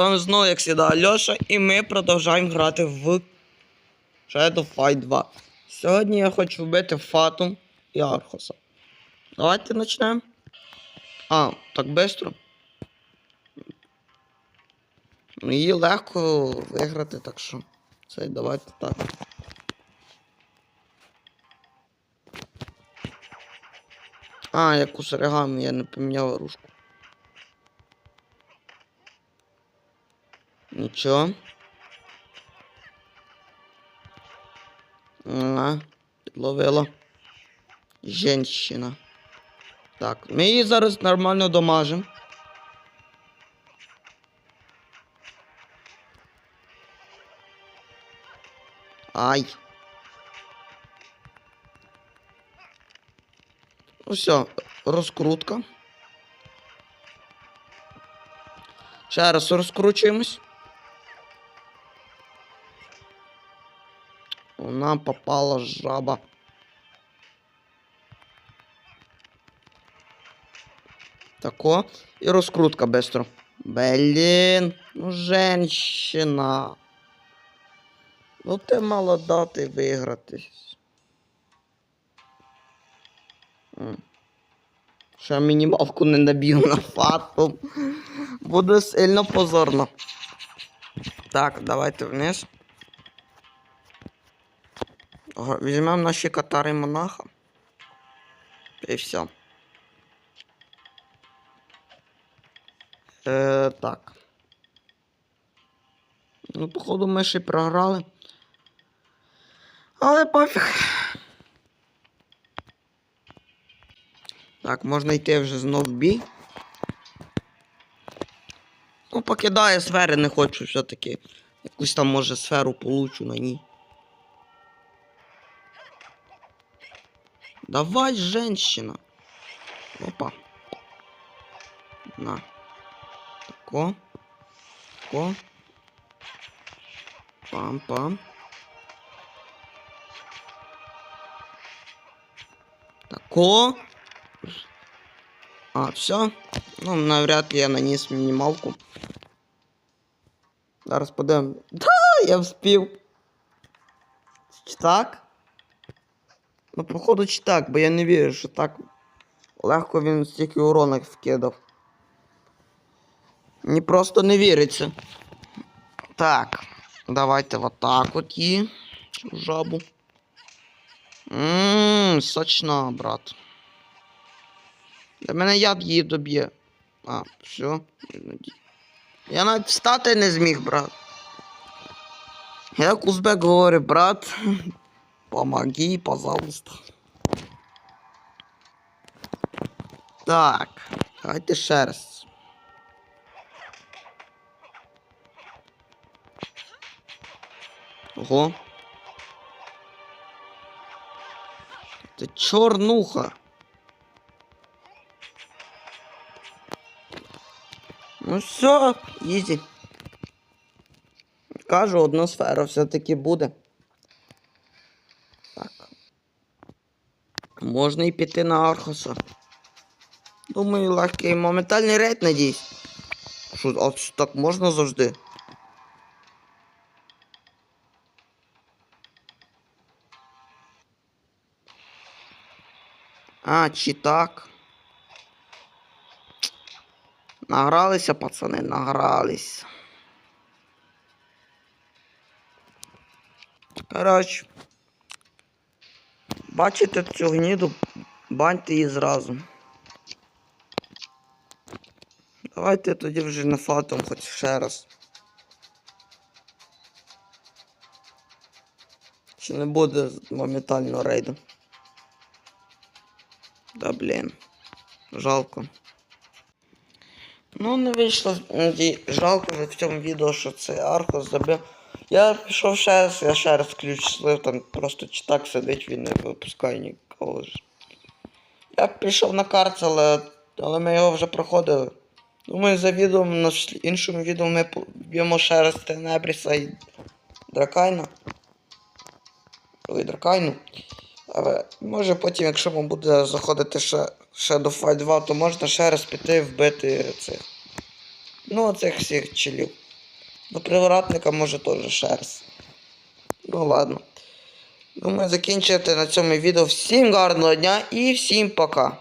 вами знову, як завжди, Альоша, і ми продовжуємо грати в Shadow Fight 2. Сьогодні я хочу вбити Фатум і Архоса. Давайте почнемо. А, так швидко. Її легко виграти, так що. Це давайте так. А, як у Саригамі, я не поміняв оружку. Нічого. А, підловила. Женщина. Так, ми її зараз нормально домажемо. Ай. Ну все, розкрутка. Ще раз розкручуємось. Вона попала жаба. Тако. І розкрутка быстро. Блін, ну женщина. Ну ти мала дати вигратись. Ще мінімалку не набіг на фату. Буде сильно позорно. Так, давайте вниз. Візьмемо наші катари монаха. І все. Е, так. Ну, походу, ми ще й програли. Але пофіг. Так, можна йти вже знов в бій. Ну, покидаю сфери, не хочу все-таки. Якусь там, може, сферу получу на ній. Давай, женщина. Опа. На. Тако. Тако. Пам-пам. Тако. А, все. Ну, навряд ли я наніс мінімалку. Зараз подивимо. Да, я вспів. Чи так? Ну, походу, чи так, бо я не вірю, що так легко він стільки урона вкидав. Мені просто не віриться. Так, давайте вот так от її. Жабу. Ммм, сочна, брат. Для мене яд її доб'є. А, все. Я навіть встати не зміг, брат. Як узбек говорить, брат, помоги, пожалуйста. Так, давайте ще раз. Ого. Це чорнуха. Ну все, ізі. Кажу, одна сфера все-таки буде. Так. Можна і піти на Архоса. Думаю, легкий моментальний рейд, надіюсь. Що, а що так можна завжди? А, чи так? Награлися, пацани, награлись. Коротше. Бачите цю гніду, баньте її зразу. Давайте тоді вже на фатом хоч ще раз. Чи не буде моментально рейду? Да блін. Жалко. Ну, не вийшло. Жалко в цьому відео, що це Архос забив. Я пішов ще раз, я ще раз ключ слив, там просто читак сидить, він не випускає нікого. Я пішов на карт, але, але ми його вже проходили. Думаю, за відео на іншому відео ми б'ємо ще раз Тенебріса і Дракайна. Ой, Дракайну. Але може потім, якщо вам буде заходити ще, ще до Fight 2, то можна ще раз піти вбити цих. Ну, оцих всіх чилів. До привратника може теж шерсть. Ну ладно. Думаю, закінчити на цьому відео. Всім гарного дня і всім пока.